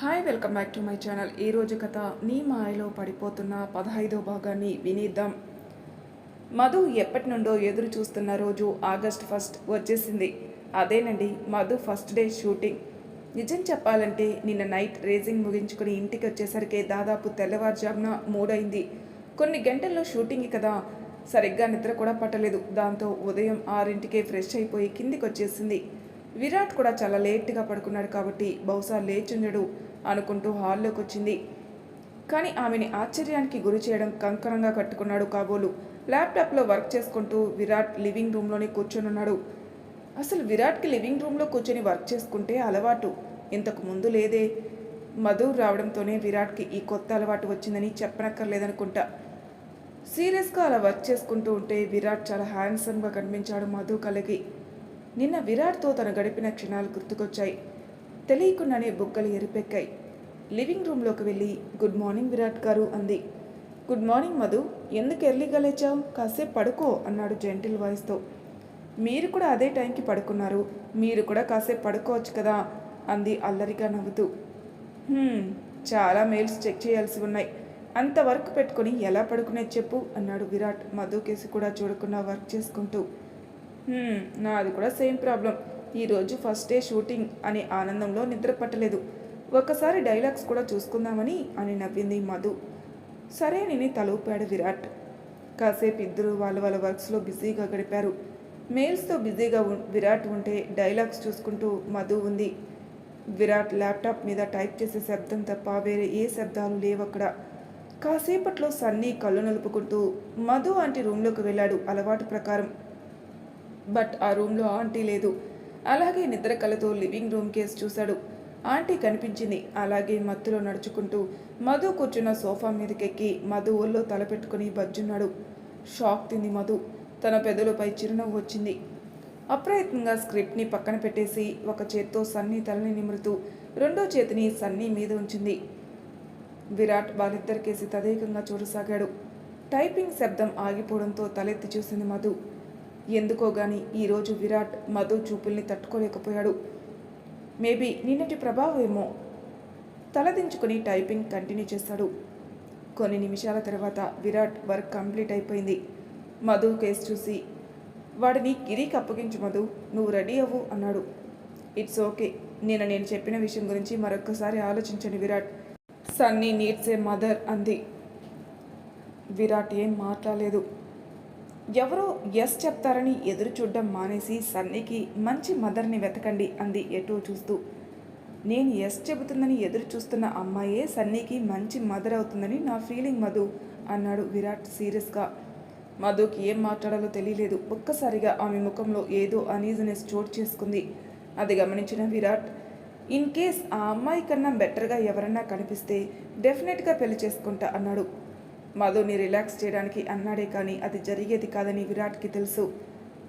Hi welcome back to my channel ఈ రోజు కథ నీ మాయలో పడిపోతున్న పదహైదో భాగాన్ని వినిద్దాం. మధు ఎప్పటి నుండో ఎదురు చూస్తున్న రోజు ఆగస్ట్ ఫస్ట్ వచ్చేసింది. అదేనండి మధు ఫస్ట్ డే షూటింగ్. నిజం చెప్పాలంటే నిన్న నైట్ రేసింగ్ ముగించుకుని ఇంటికి వచ్చేసరికి దాదాపు తెల్లవారుజామున మూడైంది. కొన్ని గంటల్లో షూటింగ్ కదా సరిగ్గా నిద్ర కూడా పట్టలేదు. దాంతో ఉదయం ఆరింటికే ఫ్రెష్ అయిపోయి కిందికి వచ్చేసింది విరాట్ కూడా చాలా లేట్గా పడుకున్నాడు కాబట్టి బహుశా లేచుండడు. అనుకుంటూ హాల్లోకి వచ్చింది కానీ ఆమెని ఆశ్చర్యానికి గురి చేయడం కంకణంగా కట్టుకున్నాడు కాబోలు. ల్యాప్టాప్లో వర్క్ చేసుకుంటూ విరాట్ లివింగ్ రూమ్లోనే కూర్చొనున్నాడు. అసలు విరాట్కి లివింగ్ రూమ్లో కూర్చొని వర్క్ చేసుకుంటే అలవాటు. ఇంతకు ముందు లేదే. మధు రావడంతోనే విరాట్కి ఈ కొత్త అలవాటు వచ్చిందని చెప్పనక్కర్లేదనుకుంటా. సీరియస్గా అలా వర్క్ చేసుకుంటూ ఉంటే విరాట్ చాలా హ్యాండ్సమ్గా కనిపించాడు మధు కలకి నిన్న విరాట్తో తను గడిపిన క్షణాలు గుర్తుకొచ్చాయి. తెలియకుండానే బుక్కలు ఎరిపెక్కాయి. లివింగ్ రూమ్లోకి వెళ్ళి గుడ్ మార్నింగ్ విరాట్ గారు అంది. గుడ్ మార్నింగ్ మధు ఎందుకు ఎర్లీగా లేచావు? కాసేపు పడుకో అన్నాడు జెంటిల్ వాయిస్తో. మీరు కూడా అదే టైంకి పడుకున్నారు. మీరు కూడా కాసేపు పడుకోవచ్చు కదా అంది అల్లరిగా నవ్వుతూ. చాలా మెయిల్స్ చెక్ చేయాల్సి ఉన్నాయి. అంత వర్క్ పెట్టుకొని ఎలా పడుకునేది చెప్పు అన్నాడు విరాట్ మధు కేసు కూడా చూడకుండా వర్క్ చేసుకుంటూ. నాది కూడా సేమ్ ప్రాబ్లం. ఈరోజు ఫస్ట్ డే షూటింగ్ అనే ఆనందంలో నిద్ర పట్టలేదు. ఒక్కసారి డైలాగ్స్ కూడా చూసుకుందామని అని నవ్వింది మధు. సరే నేను తలూపాడు విరాట్. కాసేపు ఇద్దరు వాళ్ళ వాళ్ళ వర్క్స్లో బిజీగా గడిపారు. మెయిల్స్తో బిజీగా ఉం- విరాట్ ఉంటే డైలాగ్స్ చూసుకుంటూ మధు ఉంది. విరాట్ ల్యాప్టాప్ మీద టైప్ చేసే శబ్దం తప్ప వేరే ఏ శబ్దాలు లేవక్కడ. కాసేపట్లో సన్నీ కళ్ళు నలుపుకుంటూ మధు ఆంటీ రూమ్లోకి వెళ్ళాడు అలవాటు ప్రకారం. బట్ ఆ రూమ్లో ఆంటీ లేదు. అలాగే నిద్ర కలతో లివింగ్ రూమ్ కేసు చూశాడు. ఆంటీ కనిపించింది. అలాగే మత్తులో నడుచుకుంటూ మధు కూర్చున్న సోఫా మీదకెక్కి మధు ఒళ్ళో తలపెట్టుకుని బజ్జున్నాడు. షాక్ తింది మధు. తన పెదవులపై చిరునవ్వు వచ్చింది. అప్రయత్నంగా స్క్రిప్ట్ని పక్కన పెట్టేసి ఒక చేత్తో సన్నీ తలని నిమురుతూ రెండో చేతిని సన్నీ మీద ఉంచింది. విరాట్ వాళ్ళిద్దరికేసి తదేకంగా చూడసాగాడు. టైపింగ్ శబ్దం ఆగిపోవడంతో తలెత్తి చూసింది మధు. ఎందుకో గాని ఈరోజు విరాట్ మధు చూపుల్ని తట్టుకోలేకపోయాడు. మేబీ నిన్నటి ప్రభావమేమో తలదించుకుని టైపింగ్ కంటిన్యూ చేశాడు కొన్ని నిమిషాల తర్వాత విరాట్ వర్క్ కంప్లీట్ అయిపోయింది. మధు కేసు చూసి వాడిని గిరికి అప్పగించు మధు నువ్వు రెడీ అవ్వు అన్నాడు. It's okay. నేను నేను చెప్పిన విషయం గురించి మరొక్కసారి ఆలోచించండి Virat. Sunny needs a mother అంది. విరాట్ ఏం మాట్లాడలేదు. ఎవరో ఎస్ చెప్తారని ఎదురు చూడడం మానేసి సన్నీకి మంచి మదర్ని వెతకండి అంది ఎటో చూస్తూ. నేను ఎస్ చెబుతుందని ఎదురు చూస్తున్న అమ్మాయే సన్నీకి మంచి మదర్ అవుతుందని నా ఫీలింగ్ మధు అన్నాడు విరాట్ సీరియస్గా మధుకి ఏం మాట్లాడాలో తెలియలేదు. ఒక్కసారిగా ఆమె ముఖంలో ఏదో అనీజినెస్ చోటు చేసుకుంది. అది గమనించిన విరాట్ ఇన్ కేస్ ఆ అమ్మాయి కన్నా బెటర్గా ఎవరన్నా కనిపిస్తే డెఫినెట్గా పెళ్ళి చేసుకుంటా అన్నాడు. మధుని రిలాక్స్ చేయడానికి అన్నాడే కానీ అది జరిగేది కాదని విరాట్కి తెలుసు.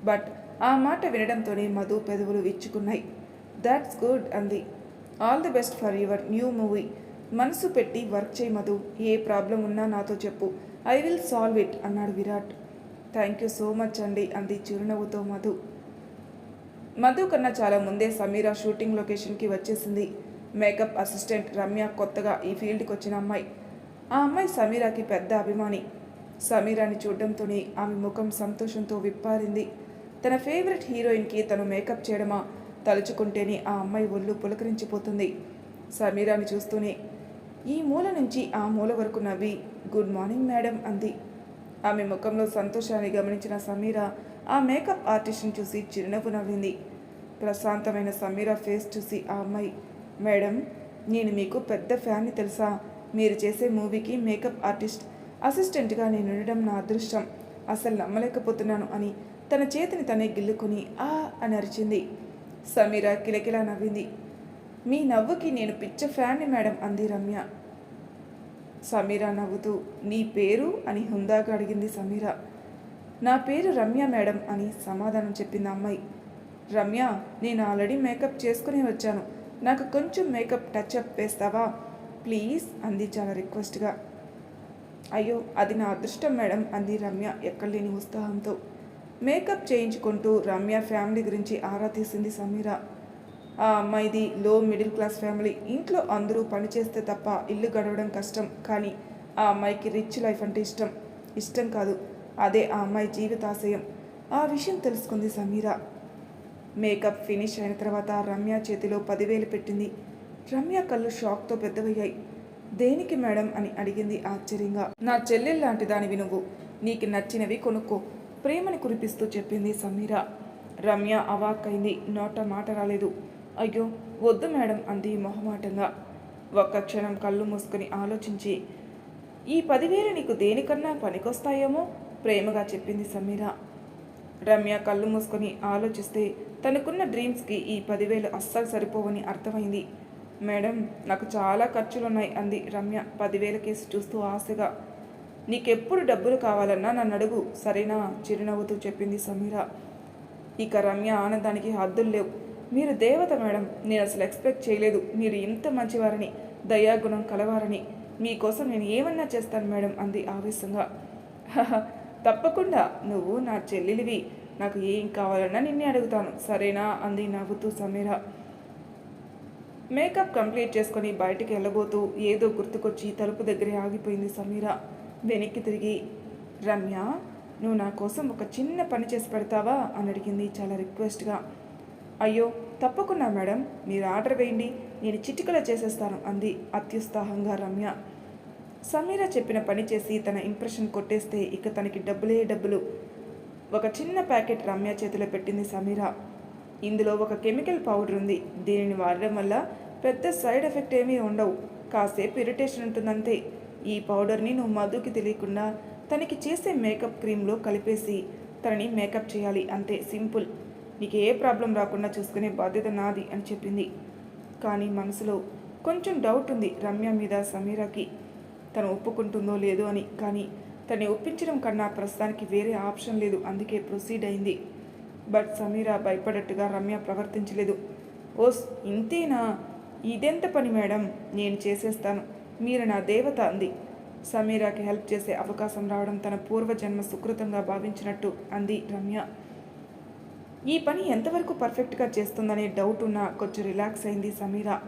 బట్ ఆ మాట వినడంతోనే మధు పెదవులు విచ్చుకున్నాయి. దాట్స్ గుడ్ అంది. All the best for your new movie మనసు పెట్టి వర్క్ చేయి మధు. ఏ ప్రాబ్లం ఉన్నా నాతో చెప్పు. ఐ విల్ సాల్వ్ ఇట్ అన్నాడు Virat. Thank you so much అండి అంది చిరునవ్వుతో మధు. మధు కన్నా చాలా ముందే సమీరా షూటింగ్ లొకేషన్కి వచ్చేసింది. మేకప్ అసిస్టెంట్ రమ్య కొత్తగా ఈ ఫీల్డ్కి వచ్చిన అమ్మాయి. ఆ అమ్మాయి సమీరాకి పెద్ద అభిమాని. సమీరాని చూడడంతోనే ఆమె ముఖం సంతోషంతో విప్పారింది. తన ఫేవరెట్ హీరోయిన్కి తను మేకప్ చేయడమా తలుచుకుంటేనే ఆ అమ్మాయి ఒళ్ళు పులకరించిపోతుంది. సమీరాని చూస్తూనే ఈ మూల నుంచి ఆ మూల వరకు నవ్వి గుడ్ మార్నింగ్ మేడం అంది. ఆమె ముఖంలో సంతోషాన్ని గమనించిన సమీర ఆ మేకప్ ఆర్టిస్ట్ని చూసి చిరునవ్వు నవ్వింది. ప్రశాంతమైన సమీర ఫేస్ చూసి ఆ అమ్మాయి మేడం నేను మీకు పెద్ద ఫ్యాన్ని తెలుసా? మీరు చేసే మూవీకి మేకప్ ఆర్టిస్ట్ అసిస్టెంట్గా నేను ఉండడం నా అదృష్టం. అసలు నమ్మలేకపోతున్నాను అని తన చేతిని తనే గిల్లుకొని ఆ అని అరిచింది. సమీర కిలకిలా నవ్వింది. మీ నవ్వుకి నేను పిచ్చ ఫ్యాన్ని మేడం అంది రమ్య. సమీర నవ్వుతూ నీ పేరు? అని హుందాగా అడిగింది సమీర. నా పేరు రమ్య మేడం అని సమాధానం చెప్పింది అమ్మాయి. రమ్య నేను ఆల్రెడీ మేకప్ చేసుకుని వచ్చాను. నాకు కొంచెం మేకప్ టచ్ అప్ వేస్తావా? ప్లీజ్ అంది చాలా రిక్వెస్ట్గా. అయ్యో అది నా అదృష్టం మేడం అంది రమ్య ఎక్కడలేని ఉత్సాహంతో. మేకప్ చేయించుకుంటూ రమ్య ఫ్యామిలీ గురించి ఆరా తీసింది సమీర. ఆ అమ్మాయిది లో మిడిల్ క్లాస్ ఫ్యామిలీ ఇంట్లో అందరూ పనిచేస్తే తప్ప ఇల్లు గడవడం కష్టం కానీ ఆ అమ్మాయికి రిచ్ లైఫ్ అంటే ఇష్టం. ఇష్టం కాదు అదే ఆ అమ్మాయి జీవితాశయం ఆ విషయం తెలుసుకుంది సమీర. మేకప్ ఫినిష్ అయిన తర్వాత రమ్య చేతిలో పదివేలు పెట్టింది. రమ్య కళ్ళు షాక్తో పెద్దవయ్యాయి. దేనికి మేడం అని అడిగింది ఆశ్చర్యంగా. నా చెల్లెల్లాంటి లాంటి దానివి నువ్వు. నీకు నచ్చినవి కొనుక్కో. ప్రేమని కురిపిస్తూ చెప్పింది సమీర. రమ్య అవాక్కైంది. నోట మాట రాలేదు. అయ్యో వద్దు మేడం అంది మొహమాటంగా. ఒక్క క్షణం కళ్ళు మూసుకుని ఆలోచించి ఈ పదివేలు నీకు దేనికన్నా పనికొస్తాయేమో? ప్రేమగా చెప్పింది సమీర. రమ్య కళ్ళు మూసుకొని ఆలోచిస్తే తనకున్న డ్రీమ్స్కి ఈ పదివేలు అస్సలు సరిపోవని అర్థమైంది. మేడం నాకు చాలా ఖర్చులున్నాయి అంది రమ్య. పదివేల కేసు చూస్తూ ఆశగా. నీకెప్పుడు డబ్బులు కావాలన్నా నన్ను అడుగు సరేనా? చిరునవ్వుతూ చెప్పింది సమీర. ఇక రమ్య ఆనందానికి హద్దులు లేవు. మీరు దేవత మేడం నేను అసలు ఎక్స్పెక్ట్ చేయలేదు. మీరు ఇంత మంచివారని దయాగుణం కలవారని. మీకోసం నేను ఏమన్నా చేస్తాను మేడం అంది ఆవేశంగా. తప్పకుండా. నువ్వు నా చెల్లెలివి. నాకు ఏం కావాలన్నా నిన్నే అడుగుతాను. సరేనా? అంది నవ్వుతూ సమీర. మేకప్ కంప్లీట్ చేసుకొని బయటికి వెళ్ళబోతూ ఏదో గుర్తుకొచ్చి తలుపు దగ్గరే ఆగిపోయింది సమీర. వెనక్కి తిరిగి రమ్య నువ్వు నా కోసం ఒక చిన్న పని చేసి పెడతావా? అని అడిగింది చాలా రిక్వెస్ట్గా. అయ్యో తప్పకుండా మేడం మీరు ఆర్డర్ వేయండి నేను చిటికలో చేసేస్తాను అంది అత్యుత్సాహంగా రమ్య. సమీర చెప్పిన పని చేసి తన ఇంప్రెషన్ కొట్టేస్తే ఇక తనకి డబ్బులే డబ్బులు. ఒక చిన్న ప్యాకెట్ రమ్య చేతిలో పెట్టింది సమీర. ఇందులో ఒక కెమికల్ పౌడర్ ఉంది. దీనిని వాడడం వల్ల పెద్ద సైడ్ ఎఫెక్ట్ ఏమీ ఉండవు. కాసేపు ఇరిటేషన్ ఉంటుందంతే. ఈ పౌడర్ని నువ్వు మధుకి తెలియకుండా తనకి చేసే మేకప్ క్రీమ్లో కలిపేసి తనని మేకప్ చేయాలి. అంతే సింపుల్. నీకు ఏ ప్రాబ్లం రాకుండా చూసుకునే బాధ్యత నాది అని చెప్పింది. కానీ మనసులో కొంచెం డౌట్ ఉంది రమ్య మీద సమీరాకి. తను ఒప్పుకుంటుందో లేదో అని. కానీ తన్ని ఒప్పించడం కన్నా ప్రస్తుతానికి వేరే ఆప్షన్ లేదు. అందుకే ప్రొసీడ్ అయింది. బట్ సమీర భయపడట్టుగా రమ్య ప్రవర్తించలేదు. ఓస్ ఇంతేనా? ఇదెంత పని మేడం? నేను చేసేస్తాను. మీరు నా దేవత అంది. సమీరాకి హెల్ప్ చేసే అవకాశం రావడం తన పూర్వజన్మ సుకృతంగా భావించినట్టు అంది రమ్య. ఈ పని ఎంతవరకు పర్ఫెక్ట్గా చేస్తుందనే డౌట్ ఉన్నా కొంచెం రిలాక్స్ అయింది సమీరా.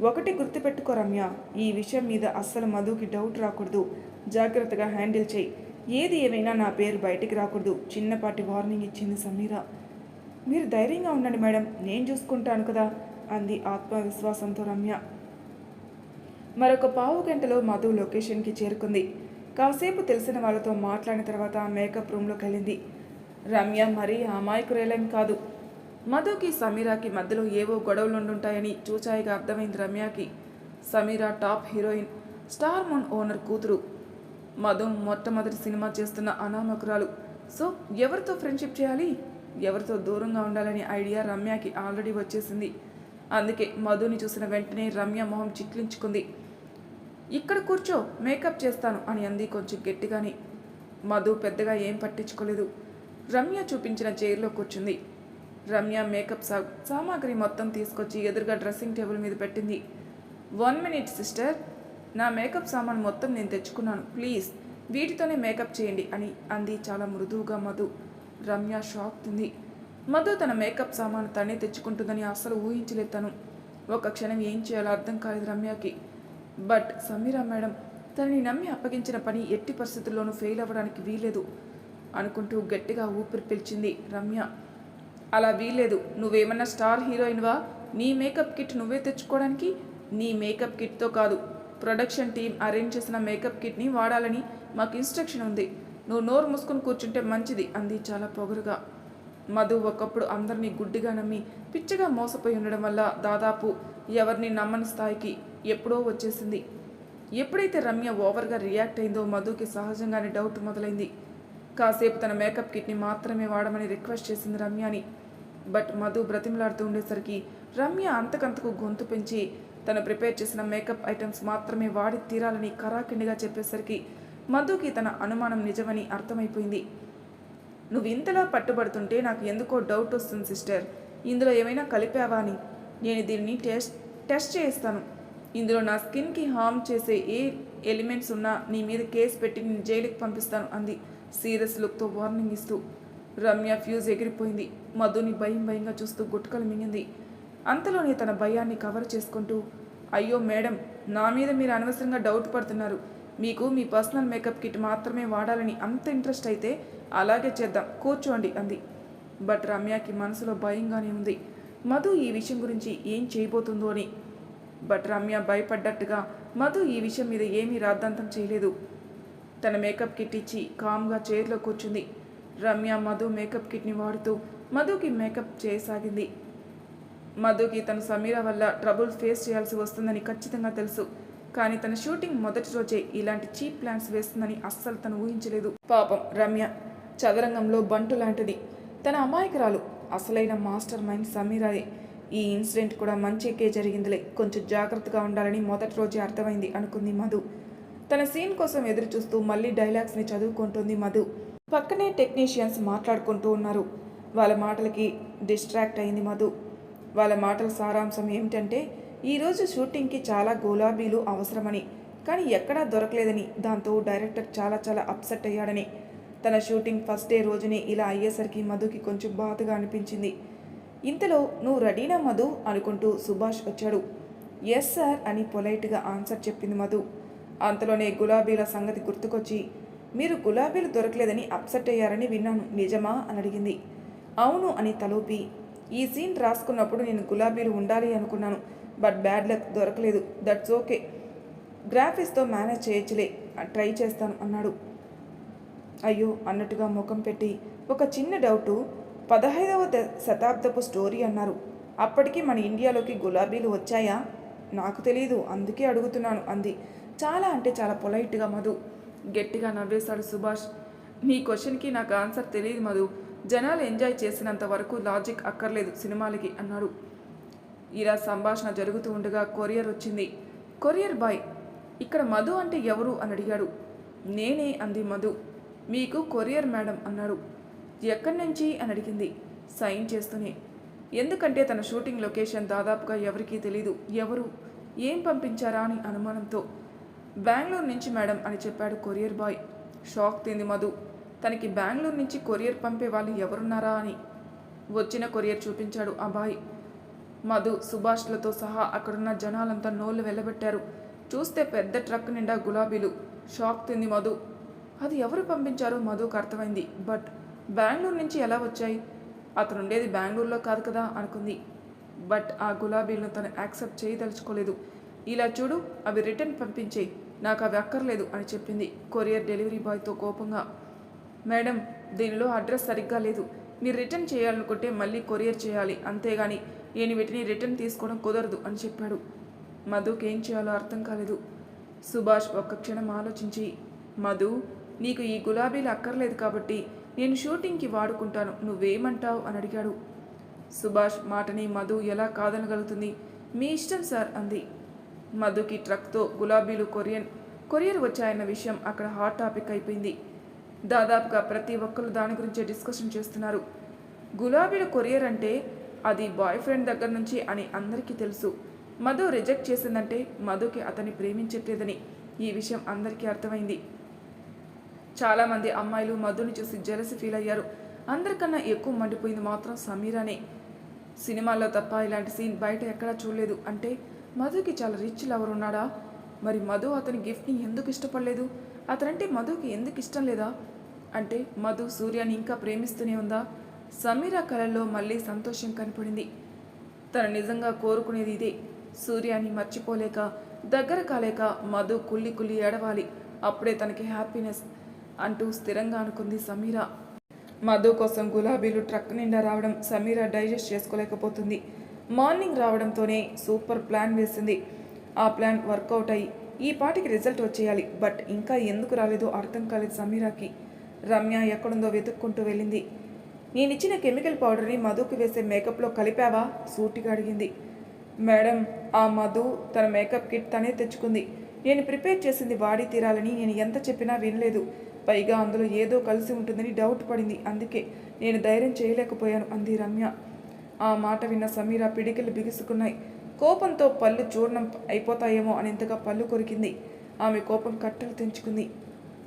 ఒకటి గుర్తుపెట్టుకో రమ్య ఈ విషయం మీద అస్సలు మధుకి డౌట్ రాకూడదు. జాగ్రత్తగా హ్యాండిల్ చేయి. ఏది ఏమైనా నా పేరు బయటికి రాకూడదు. చిన్నపాటి వార్నింగ్ ఇచ్చింది సమీర. మీరు ధైర్యంగా ఉండండి మేడం నేను చూసుకుంటాను కదా అంది ఆత్మవిశ్వాసంతో రమ్య. మరొక పావు గంటలో మధు లొకేషన్కి చేరుకుంది. కాసేపు తెలిసిన వాళ్ళతో మాట్లాడిన తర్వాత మేకప్ రూమ్లోకి వెళ్ళింది. రమ్య మరీ అమాయకురేలేం కాదు. మధుకి సమీరాకి మధ్యలో ఏవో గొడవలు ఉండుంటాయని చూచాయిగా అర్థమైంది రమ్యకి. Sameera top heroine star moon owner కూతురు. మధు మొట్టమొదటి సినిమా చేస్తున్న అనామకురాలు. సో ఎవరితో ఫ్రెండ్షిప్ చేయాలి? ఎవరితో దూరంగా ఉండాలనే ఐడియా రమ్యకి ఆల్రెడీ వచ్చేసింది. అందుకే మధుని చూసిన వెంటనే రమ్య మొహం చిట్లించుకుంది. ఇక్కడ కూర్చో మేకప్ చేస్తాను అని అంది కొంచెం గట్టిగాని. మధు పెద్దగా ఏం పట్టించుకోలేదు. రమ్య చూపించిన చైర్లో కూర్చుంది. రమ్య మేకప్ సా సామాగ్రి మొత్తం తీసుకొచ్చి ఎదురుగా డ్రెస్సింగ్ టేబుల్ మీద పెట్టింది. వన్ మినిట్ సిస్టర్ నా మేకప్ సామాన్ మొత్తం నేను తెచ్చుకున్నాను. ప్లీజ్ వీటితోనే మేకప్ చేయండి అని అంది చాలా మృదువుగా మధు. రమ్య షాక్ తింది. మధు తన మేకప్ సామాను తనే తెచ్చుకుంటుందని అస్సలు ఊహించలేదు తను. ఒక క్షణం ఏం చేయాలో అర్థం కాలేదు రమ్యకి. బట్ సమీరా మేడం తనని నమ్మి అప్పగించిన పని ఎట్టి పరిస్థితుల్లోనూ ఫెయిల్ అవ్వడానికి వీలేదు అనుకుంటూ గట్టిగా ఊపిరి పిలిచింది రమ్య. అలా వీలేదు నువ్వేమన్నా స్టార్ హీరోయిన్వా? నీ మేకప్ కిట్ నువ్వే తెచ్చుకోవడానికి? నీ మేకప్ కిట్తో కాదు. ప్రొడక్షన్ టీం అరేంజ్ చేసిన మేకప్ కిట్ని వాడాలని మాకు ఇన్స్ట్రక్షన్ ఉంది. నువ్వు నోరు మూసుకొని కూర్చుంటే మంచిది అంది చాలా పొగరుగా. మధు ఒకప్పుడు అందరినీ గుడ్డిగా నమ్మి పిచ్చిగా మోసపోయి ఉండడం వల్ల దాదాపు ఎవరిని నమ్మని స్థాయికి ఎప్పుడో వచ్చేసింది. ఎప్పుడైతే రమ్య ఓవర్గా రియాక్ట్ అయిందో మధుకి సహజంగానే డౌట్ మొదలైంది. కాసేపు తన మేకప్ కిట్ని మాత్రమే వాడమని రిక్వెస్ట్ చేసింది రమ్యని. బట్ మధు బ్రతిమలాడుతూ ఉండేసరికి రమ్య అంతకంతకు గొంతు పెంచి తను ప్రిపేర్ చేసిన మేకప్ ఐటమ్స్ మాత్రమే వాడి తీరాలని కరాఖండిగా చెప్పేసరికి మధుకి తన అనుమానం నిజమని అర్థమైపోయింది. నువ్వు ఇంతలా పట్టుబడుతుంటే నాకు ఎందుకో డౌట్ వస్తుంది సిస్టర్. ఇందులో ఏమైనా కలిపావా అని? నేను దీన్ని టెస్ట్ టెస్ట్ చేస్తాను ఇందులో నా స్కిన్కి హామ్ చేసే ఏ ఎలిమెంట్స్ ఉన్నా నీ మీద కేసు పెట్టి నేను జైలుకి పంపిస్తాను అంది సీరియస్ లుక్తో వార్నింగ్ ఇస్తూ. రమ్య ఫ్యూజ్ ఎగిరిపోయింది. మధుని భయం భయంగా చూస్తూ గుట్కలు మింగింది. అంతలోనే తన భయాన్ని కవర్ చేసుకుంటూ అయ్యో మేడం నా మీద మీరు అనవసరంగా డౌట్ పడుతున్నారు. మీకు మీ పర్సనల్ మేకప్ కిట్ మాత్రమే వాడాలని అంత ఇంట్రెస్ట్ అయితే అలాగే చేద్దాం కూర్చోండి అంది. బట్ రమ్యకి మనసులో భయంగానే ఉంది. మధు ఈ విషయం గురించి ఏం చేయబోతుందో అని. బట్ రమ్య భయపడ్డట్టుగా మధు ఈ విషయం మీద ఏమీ రాద్ధాంతం చేయలేదు. తన మేకప్ కిట్ ఇచ్చి కామ్గా చైర్లో కూర్చుంది. రమ్య మధు మేకప్ కిట్ని వాడుతూ మధుకి మేకప్ చేయసాగింది. మధుకి తన సమీర వల్ల ట్రబుల్ ఫేస్ చేయాల్సి వస్తుందని ఖచ్చితంగా తెలుసు. కానీ తన షూటింగ్ మొదటి రోజే ఇలాంటి చీప్ ప్లాన్స్ వేస్తుందని అస్సలు తను ఊహించలేదు. పాపం రమ్య చదరంగంలో బంటు లాంటిది. తన అమాయకురాలు అసలైన మాస్టర్ మైండ్ సమీరాయే. ఈ ఇన్సిడెంట్ కూడా మంచికే జరిగిందిలే. కొంచెం జాగ్రత్తగా ఉండాలని మొదటి రోజే అర్థమైంది అనుకుంది మధు. తన సీన్ కోసం ఎదురు చూస్తూ మళ్ళీ డైలాగ్స్ని చదువుకుంటుంది మధు. పక్కనే టెక్నీషియన్స్ మాట్లాడుకుంటూ ఉన్నారు. వాళ్ళ మాటలకి డిస్ట్రాక్ట్ అయింది మధు. వాళ్ళ మాటల సారాంశం ఏమిటంటే ఈరోజు షూటింగ్కి చాలా గులాబీలు అవసరమని కానీ ఎక్కడా దొరకలేదని దాంతో డైరెక్టర్ చాలా చాలా అప్సెట్ అయ్యాడని. తన షూటింగ్ ఫస్ట్ డే రోజునే ఇలా అయ్యేసరికి మధుకి కొంచెం బాధగా అనిపించింది. ఇంతలో నువ్వు రెడీనా మధు? అనుకుంటూ సుభాష్ వచ్చాడు. ఎస్ సార్ అని పొలైట్గా ఆన్సర్ చెప్పింది మధు. అంతలోనే గులాబీల సంగతి గుర్తుకొచ్చి మీరు గులాబీలు దొరకలేదని అప్సెట్ అయ్యారని విన్నాను నిజమా? అని అడిగింది. అవును అని తలూపి ఈ సీన్ రాసుకున్నప్పుడు నేను గులాబీలు ఉండాలి అనుకున్నాను బట్ బ్యాడ్ లక్ దొరకలేదు. దట్స్ ఓకే గ్రాఫిక్స్తో మేనేజ్ చేయొచ్చులే ట్రై చేస్తాను అన్నాడు. అయ్యో అన్నట్టుగా ముఖం పెట్టి. ఒక చిన్న డౌటు పదహైదవ ద- శతాబ్దపు స్టోరీ అన్నారు. అప్పటికి మన ఇండియాలోకి గులాబీలు వచ్చాయా? నాకు తెలియదు అందుకే అడుగుతున్నాను అంది. చాలా అంటే చాలా పొలైట్గా మధు. గట్టిగా నవ్వేశాడు సుభాష్. నీ క్వశ్చన్కి నాకు ఆన్సర్ తెలియదు మధు. జనాలు ఎంజాయ్ చేసినంత వరకు లాజిక్ అక్కర్లేదు సినిమాలకి అన్నాడు ఇలా సంభాషణ జరుగుతూ ఉండగా కొరియర్ వచ్చింది. కొరియర్ బాయ్ ఇక్కడ మధు అంటే ఎవరు అని అడిగాడు. నేనే అంది మధు. మీకు కొరియర్ మేడం అన్నాడు ఎక్కడి నుంచి అని అడిగింది. సైన్ చేస్తూనే. ఎందుకంటే తన షూటింగ్ లొకేషన్ దాదాపుగా ఎవరికీ తెలీదు. ఎవరు? ఏం పంపించారా అని అనుమానంతో. బెంగళూరు నుంచి మేడం అని చెప్పాడు కొరియర్ బాయ్. షాక్ తింది మధు. తనకి బెంగళూరు నుంచి కొరియర్ పంపే వాళ్ళు ఎవరున్నారా అని వచ్చిన కొరియర్ చూపించాడు ఆ బాయ్ మధు సుభాష్లతో సహా అక్కడున్న జనాలంతా నోళ్ళు వెళ్ళబెట్టారు చూస్తే పెద్ద ట్రక్ నిండా గులాబీలు. షాక్ తింది మధు. అది ఎవరు పంపించారో మధుకు అర్థమైంది. బట్ బెంగళూరు నుంచి ఎలా వచ్చాయి? అతను ఉండేది బెంగళూరులో కాదు కదా అనుకుంది. బట్ ఆ గులాబీలను తను యాక్సెప్ట్ చేయదలుచుకోలేదు. ఇలా చూడు అవి రిటర్న్ పంపించేయి. నాకు అవి అక్కర్లేదు అని చెప్పింది కొరియర్ డెలివరీ బాయ్తో కోపంగా. మేడం దీనిలో అడ్రస్ సరిగ్గా లేదు. మీరు రిటర్న్ చేయాలనుకుంటే మళ్ళీ కొరియర్ చేయాలి. అంతేగాని నేను వీటిని రిటర్న్ తీసుకోవడం కుదరదు అని చెప్పాడు. మధుకి ఏం చేయాలో అర్థం కాలేదు. సుభాష్ ఒక్క క్షణం ఆలోచించి మధు నీకు ఈ గులాబీలు అక్కర్లేదు కాబట్టి నేను షూటింగ్కి వాడుకుంటాను. నువ్వేమంటావు? అని అడిగాడు. సుభాష్ మాటని మధు ఎలా కాదనగలుగుతుంది? మీ ఇష్టం సార్ అంది. మధుకి ట్రక్తో గులాబీలు కొరియన్ కొరియర్ వచ్చాయన్న విషయం అక్కడ హాట్ టాపిక్ అయిపోయింది. దాదాపుగా ప్రతి ఒక్కరు దాని గురించే డిస్కషన్ చేస్తున్నారు. గులాబీల కొరియర్ అంటే అది బాయ్ ఫ్రెండ్ దగ్గర నుంచి అని అందరికీ తెలుసు. మధు రిజెక్ట్ చేసిందంటే మధుకి అతన్ని ప్రేమించట్లేదని ఈ విషయం అందరికీ అర్థమైంది. చాలామంది అమ్మాయిలు మధుని చూసి జలసి ఫీల్ అయ్యారు. అందరికన్నా ఎక్కువ మండిపోయింది మాత్రం సమీరానే. సినిమాల్లో తప్ప ఇలాంటి సీన్ బయట ఎక్కడా చూడలేదు. అంటే మధుకి చాలా రిచ్ లవర్ ఉన్నాడా? మరి మధు అతని గిఫ్ట్ని ఎందుకు ఇష్టపడలేదు? అతనంటే మధుకి ఎందుకు ఇష్టం లేదా? అంటే మధు సూర్యని ఇంకా ప్రేమిస్తూనే ఉందా? సమీరా కళల్లో మళ్ళీ సంతోషం కనపడింది. తను నిజంగా కోరుకునేది ఇదే. సూర్యాన్ని మర్చిపోలేక దగ్గర కాలేక మధు కుల్లి కుల్లి ఏడవాలి. అప్పుడే తనకి హ్యాపీనెస్ అంటూ స్థిరంగా అనుకుంది సమీరా. మధు కోసం గులాబీలు ట్రక్ నిండా రావడం సమీరా డైజెస్ట్ చేసుకోలేకపోతుంది. మార్నింగ్ రావడంతోనే సూపర్ ప్లాన్ వేసింది. ఆ ప్లాన్ వర్కౌట్ అయ్యి ఈ పాటికి రిజల్ట్ వచ్చేయాలి. బట్ ఇంకా ఎందుకు రాలేదో అర్థం కాలేదు సమీరాకి. రమ్య ఎక్కడుందో వెతుక్కుంటూ వెళ్ళింది. నేనిచ్చిన కెమికల్ పౌడర్ని మధుకు వేసే మేకప్లో కలిపావా? సూటిగా అడిగింది. మేడం ఆ మధు తన మేకప్ కిట్ తనే తెచ్చుకుంది. నేను ప్రిపేర్ చేసింది వాడి తీరాలని నేను ఎంత చెప్పినా వినలేదు. పైగా అందులో ఏదో కలిసి ఉంటుందని డౌట్ పడింది. అందుకే నేను ధైర్యం చేయలేకపోయాను అంది రమ్య. ఆ మాట విన్న సమీర పిడికిలు బిగుసుకున్నాయి. కోపంతో పళ్ళు చూర్ణం అయిపోతాయేమో అనేంతగా పళ్ళు కొరికింది. ఆమె కోపం కట్టలు తెంచుకుంది.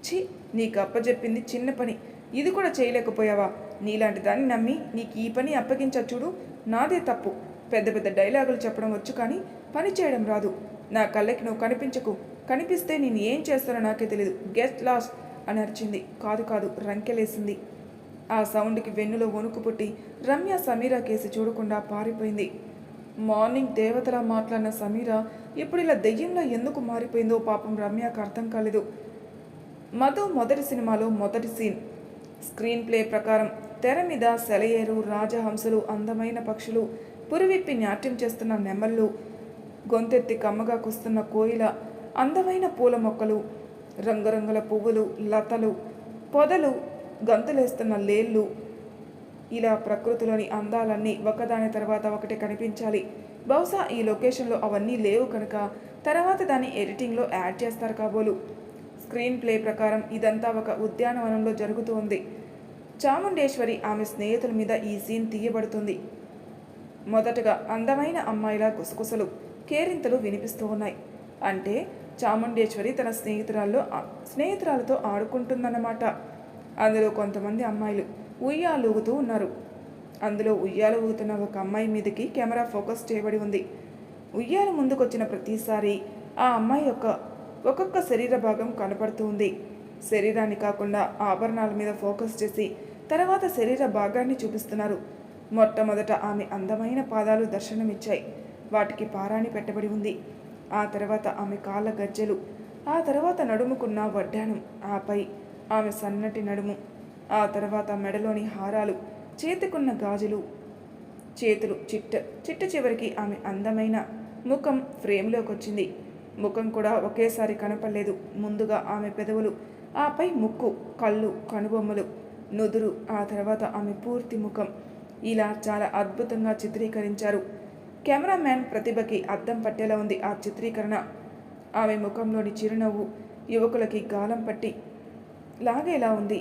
ఛీ నీకు అప్పచెప్పింది చిన్న పని. ఇది కూడా చేయలేకపోయావా? నీలాంటి దాన్ని నమ్మి నీకు ఈ పని అప్పగించా చూడు నాదే తప్పు. పెద్ద పెద్ద డైలాగులు చెప్పడం వచ్చు కానీ పని చేయడం రాదు. నా కళ్ళకి నువ్వు కనిపించకు. కనిపిస్తే నేను ఏం చేస్తానో నాకే తెలియదు గెస్ట్ లాస్ట్ అని అరిచింది. కాదు కాదు రంకెలేసింది. ఆ సౌండ్కి వెన్నులో వణుకు పుట్టి రమ్య సమీరా కేసి చూడకుండా పారిపోయింది. మార్నింగ్ దేవతలా మాట్లాడిన సమీర ఇప్పుడు ఇలా దెయ్యంలో ఎందుకు మారిపోయిందో పాపం రమ్యకు అర్థం కాలేదు. మధు మొదటి సినిమాలో మొదటి సీన్. స్క్రీన్ ప్లే ప్రకారం తెర మీద సెలయేరు రాజహంసలు అందమైన పక్షులు పురివిప్పి నాట్యం చేస్తున్న నెమళ్ళు గొంతెత్తి కమ్మగా కుస్తున్న కోయిల అందమైన పూల మొక్కలు రంగురంగుల పువ్వులు లతలు పొదలు గంతులేస్తున్న లేళ్ళు. ఇలా ప్రకృతిలోని అందాలన్నీ ఒకదాని తర్వాత ఒకటి కనిపించాలి. బహుశా ఈ లొకేషన్లో అవన్నీ లేవు కనుక తర్వాత దాన్ని ఎడిటింగ్లో యాడ్ చేస్తారు కాబోలు. స్క్రీన్ ప్లే ప్రకారం ఇదంతా ఒక ఉద్యానవనంలో జరుగుతూ ఉంది. చాముండేశ్వరి ఆమె స్నేహితుల మీద ఈ సీన్ తీయబడుతుంది. మొదటగా అందమైన అమ్మాయిల గుసగుసలు కేరింతలు వినిపిస్తూ ఉన్నాయి. అంటే చాముండేశ్వరి తన స్నేహితురాల్లో స్నేహితురాలతో ఆడుకుంటుందన్నమాట. అందులో కొంతమంది అమ్మాయిలు ఉయ్యాలూగుతూ ఉన్నారు. అందులో ఉయ్యాలు ఊగుతున్న ఒక అమ్మాయి మీదకి కెమెరా ఫోకస్ చేయబడి ఉంది. ఉయ్యాల ముందుకొచ్చిన ప్రతిసారి ఆ అమ్మాయి యొక్క ఒక్కొక్క శరీర భాగం కనపడుతూ ఉంది శరీరాన్ని కాకుండా ఆభరణాల మీద ఫోకస్ చేసి తర్వాత శరీర భాగాన్ని చూపిస్తున్నారు. మొట్టమొదట ఆమె అందమైన పాదాలు దర్శనమిచ్చాయి. వాటికి పారాణి పెట్టబడి ఉంది. ఆ తర్వాత ఆమె కాళ్ళ గజ్జెలు ఆ తర్వాత నడుముకున్న వడ్డాణం ఆపై ఆమె సన్నటి నడుము ఆ తర్వాత మెడలోని హారాలు చేతికున్న గాజులు చేతులు చిట్ట చిట్ట చివరికి ఆమె అందమైన ముఖం ఫ్రేమ్లోకి వచ్చింది ముఖం కూడా ఒకేసారి కనపడలేదు. ముందుగా ఆమె పెదవులు ఆపై ముక్కు కళ్ళు కనుబొమ్మలు నుదురు ఆ తర్వాత ఆమె పూర్తి ముఖం. ఇలా చాలా అద్భుతంగా చిత్రీకరించారు. కెమెరామ్యాన్ ప్రతిభకి అద్దం పట్టేలా ఉంది ఆ చిత్రీకరణ. ఆమె ముఖంలోని చిరునవ్వు యువకులకి గాలం పట్టి లాగేలా ఉంది.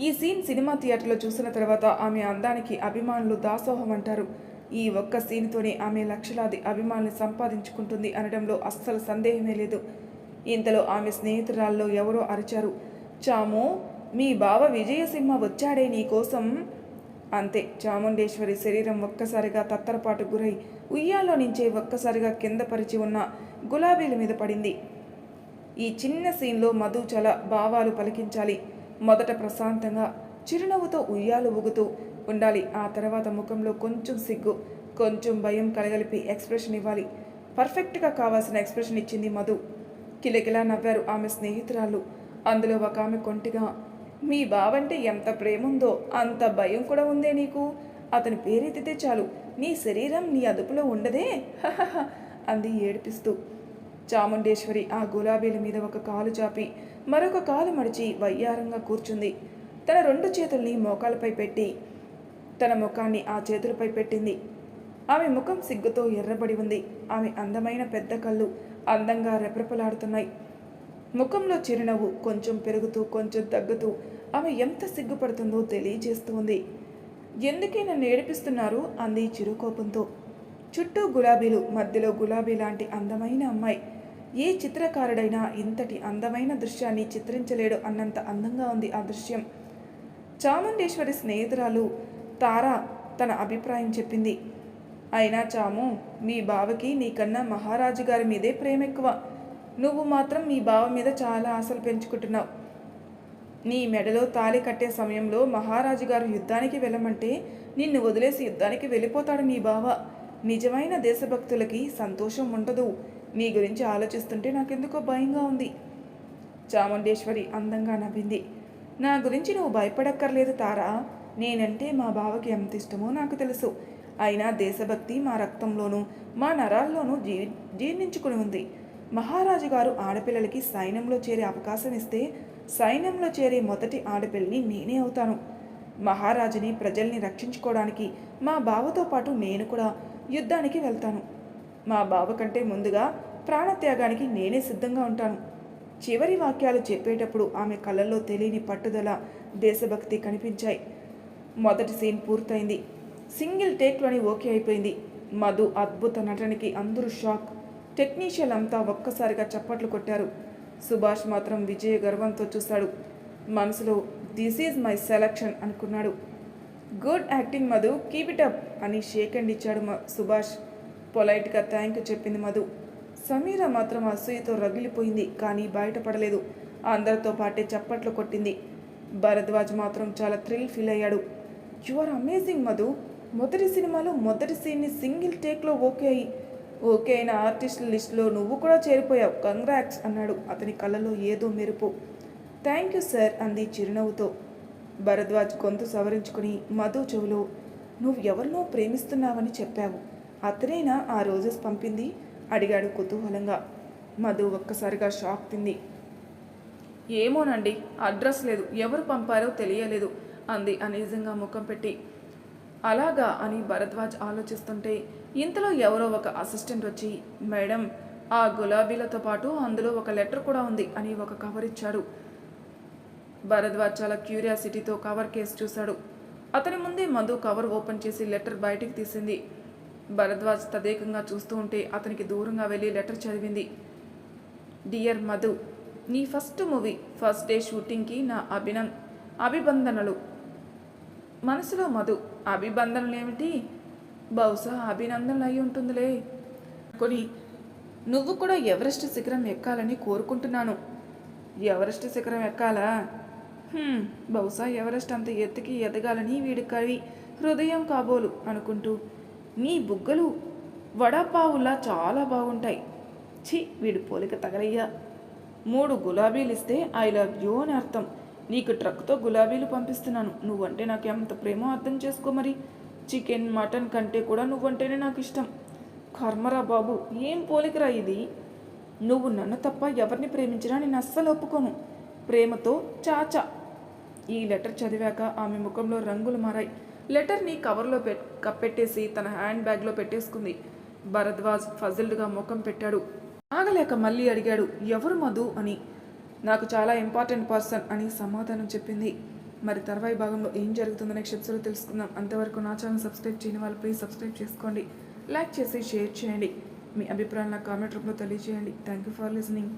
ఈ సీన్ సినిమా థియేటర్లో చూసిన తర్వాత ఆమె అందానికి అభిమానులు దాసోహం అంటారు. ఈ ఒక్క సీన్తోనే ఆమె లక్షలాది అభిమానులు సంపాదించుకుంటుంది అనడంలో అస్సలు సందేహమే లేదు. ఇంతలో ఆమె స్నేహితురాల్లో ఎవరో అరిచారు. చాము మీ బావ విజయసింహ వచ్చాడే నీకోసం అంతే చాముండేశ్వరి శరీరం ఒక్కసారిగా తత్తరపాటు గురై ఉయ్యాలో నుంచే ఒక్కసారిగా కింద పరిచి ఉన్న గులాబీల మీద పడింది. ఈ చిన్న సీన్లో మధు చల భావాలు పలికించాలి. మొదట ప్రశాంతంగా చిరునవ్వుతో ఉయ్యాలు ఊగుతూ ఉండాలి. ఆ తర్వాత ముఖంలో కొంచెం సిగ్గు కొంచెం భయం కలగలిపి ఎక్స్ప్రెషన్ ఇవ్వాలి. పర్ఫెక్ట్గా కావాల్సిన ఎక్స్ప్రెషన్ ఇచ్చింది మధు. కిలకిలా నవ్వారు ఆమె స్నేహితురాళ్ళు అందులో ఒక ఆమె కొంటిగా మీ బావంటే ఎంత ప్రేమ ఉందో అంత భయం కూడా ఉందే నీకు? అతని పేరెత్తితే చాలు. నీ శరీరం నీ అదుపులో ఉండదే? అంది ఏడిపిస్తూ. చాముండేశ్వరి ఆ గులాబీల మీద ఒక కాలు చాపి మరొక కాలు మడిచి వయ్యారంగా కూర్చుంది. తన రెండు చేతుల్ని మోకాలపై పెట్టి తన ముఖాన్ని ఆ చేతులపై పెట్టింది. ఆమె ముఖం సిగ్గుతో ఎర్రబడి ఉంది. ఆమె అందమైన పెద్ద కళ్ళు అందంగా రెపరెపలాడుతున్నాయి. ముఖంలో చిరునవ్వు కొంచెం పెరుగుతూ కొంచెం తగ్గుతూ ఆమె ఎంత సిగ్గుపడుతుందో తెలియజేస్తుంది. ఎందుకే నన్ను ఏడిపిస్తున్నారు అంది చిరుకోపంతో. చుట్టూ గులాబీలు మధ్యలో గులాబీ లాంటి అందమైన అమ్మాయి. ఏ చిత్రకారుడైనా ఇంతటి అందమైన దృశ్యాన్ని చిత్రించలేడు అన్నంత అందంగా ఉంది ఆ దృశ్యం. చాముండేశ్వరి స్నేహితురాలు తారా తన అభిప్రాయం చెప్పింది. అయినా చాము మీ బావకి నీకన్నా మహారాజు గారి మీదే ప్రేమ ఎక్కువ నువ్వు మాత్రం మీ బావ మీద చాలా ఆశలు పెంచుకుంటున్నావు. నీ మెడలో తాళి కట్టే సమయంలో మహారాజు గారు యుద్ధానికి వెళ్ళమంటే నిన్ను వదిలేసి యుద్ధానికి వెళ్ళిపోతాడు మీ బావ. నిజమైన దేశభక్తులకి సంతోషం ఉండదు. నీ గురించి ఆలోచిస్తుంటే నాకెందుకో భయంగా ఉంది. చాముండేశ్వరి అందంగా నవ్వింది. నా గురించి నువ్వు భయపడక్కర్లేదు తారా. నేనంటే మా బావకి ఎంత ఇష్టమో నాకు తెలుసు. అయినా దేశభక్తి మా రక్తంలోనూ మా నరాల్లోనూ జీ జీర్ణించుకుని ఉంది. మహారాజు గారు ఆడపిల్లలకి సైన్యంలో చేరే అవకాశం ఇస్తే సైన్యంలో చేరే మొదటి ఆడపిల్లని నేనే అవుతాను. మహారాజుని ప్రజల్ని రక్షించుకోవడానికి మా బావతో పాటు నేను కూడా యుద్ధానికి వెళ్తాను. మా బావ కంటే ముందుగా ప్రాణత్యాగానికి నేనే సిద్ధంగా ఉంటాను. చివరి వాక్యాలు చెప్పేటప్పుడు ఆమె కళ్ళల్లో తెలియని పట్టుదల దేశభక్తి కనిపించాయి. మొదటి సీన్ పూర్తయింది. సింగిల్ టేక్లోని ఓకే అయిపోయింది. మధు అద్భుత నటనకి అందరూ షాక్. టెక్నీషియన్ అంతా ఒక్కసారిగా చప్పట్లు కొట్టారు. సుభాష్ మాత్రం విజయ గర్వంతో చూశాడు. మనసులో దిస్ ఈజ్ మై సెలక్షన్ అనుకున్నాడు. Good acting Madhu keep it up అని షేక్ అండ్ ఇచ్చాడు సుభాష్. పొలైట్గా థ్యాంక్ యూ చెప్పింది మధు. సమీర మాత్రం అసూయతో రగిలిపోయింది కానీ బయటపడలేదు. అందరితో పాటే చప్పట్లు కొట్టింది. భరద్వాజ్ మాత్రం చాలా థ్రిల్ ఫీల్ అయ్యాడు. యు ఆర్ అమేజింగ్ మధు మొదటి సినిమాలో మొదటి సీన్ని సింగిల్ టేక్లో ఓకే అయ్యి ఓకే అయిన ఆర్టిస్టుల లిస్టులో నువ్వు కూడా చేరిపోయావు. కంగ్రాట్స్ అన్నాడు అతని కళ్ళలో ఏదో మెరుపు. థ్యాంక్ యూ సార్ అంది చిరునవ్వుతో. భరద్వాజ్ గొంతు సవరించుకుని మధు చెవులో నువ్వు ఎవరినో ప్రేమిస్తున్నావని చెప్పావు. అతనేనా ఆ రోజెస్ పంపింది? అడిగాడు కుతూహలంగా. మధు ఒక్కసారిగా షాక్ తింది. ఏమోనండి అడ్రస్ లేదు. ఎవరు పంపారో తెలియలేదు. అంది అనీజంగా ముఖం పెట్టి. అలాగా అని భరద్వాజ్ ఆలోచిస్తుంటే ఇంతలో ఎవరో ఒక అసిస్టెంట్ వచ్చి మేడం ఆ గులాబీలతో పాటు అందులో ఒక లెటర్ కూడా ఉంది అని ఒక కవర్ ఇచ్చాడు. భరద్వాజ్ చాలా క్యూరియాసిటీతో కవర్ కేసు చూశాడు. అతని ముందే మధు కవర్ ఓపెన్ చేసి లెటర్ బయటికి తీసింది. భరద్వాజ్ తదేకంగా చూస్తూ ఉంటే అతనికి దూరంగా వెళ్ళి లెటర్ చదివింది. డియర్ మధు నీ ఫస్ట్ మూవీ ఫస్ట్ డే షూటింగ్కి నా అభినం అభిబంధనలు మనసులో మధు అభిబంధనలు ఏమిటి? బహుశా అభినందనలు అయి ఉంటుందిలే. కొని నువ్వు కూడా ఎవరెస్ట్ శిఖరం ఎక్కాలని కోరుకుంటున్నాను. ఎవరెస్ట్ శిఖరం ఎక్కాలా? బహుశా ఎవరెస్ట్ అంత ఎత్తుకి ఎదగాలని వీడి కవి హృదయం కాబోలు అనుకుంటూ నీ బుగ్గలు వడపావులా చాలా బాగుంటాయి. ఛీ వీడి పోలిక తగలయ్యా. మూడు గులాబీలు ఇస్తే ఐ లవ్ యూ అని అర్థం. నీకు ట్రక్తో గులాబీలు పంపిస్తున్నాను. నువ్వంటే నాకు ఎంత ప్రేమో అర్థం చేసుకో మరి. చికెన్ మటన్ కంటే కూడా నువ్వంటేనే నాకు ఇష్టం కర్మరా బాబు ఏం పోలికరా ఇది? నువ్వు నన్ను తప్ప ఎవరిని ప్రేమించినా నేను అస్సలు ఒప్పుకోను. ప్రేమతో చాచా. ఈ లెటర్ చదివాక ఆమె ముఖంలో రంగులు మారాయి. లెటర్ని కవర్లో పె కప్పెట్టేసి తన హ్యాండ్ బ్యాగ్లో పెట్టేసుకుంది. భరద్వాజ్ ఫజిల్డ్గా ముఖం పెట్టాడు. ఆగలేక మళ్ళీ అడిగాడు ఎవరు మధు? అని. నాకు చాలా ఇంపార్టెంట్ పర్సన్ అని సమాధానం చెప్పింది. మరి తర్వాయి భాగంలో ఏం జరుగుతుందో నెక్స్ట్ ఎపిసోడ్ తెలుసుకుందాం. అంతవరకు నా ఛానల్ సబ్స్క్రైబ్ చేయని వాళ్ళు ప్లీజ్ సబ్స్క్రైబ్ చేసుకోండి. లైక్ చేసి షేర్ చేయండి. మీ అభిప్రాయాలను కామెంట్ రూపంలో తెలియజేయండి థ్యాంక్ యూ ఫర్ లిసనింగ్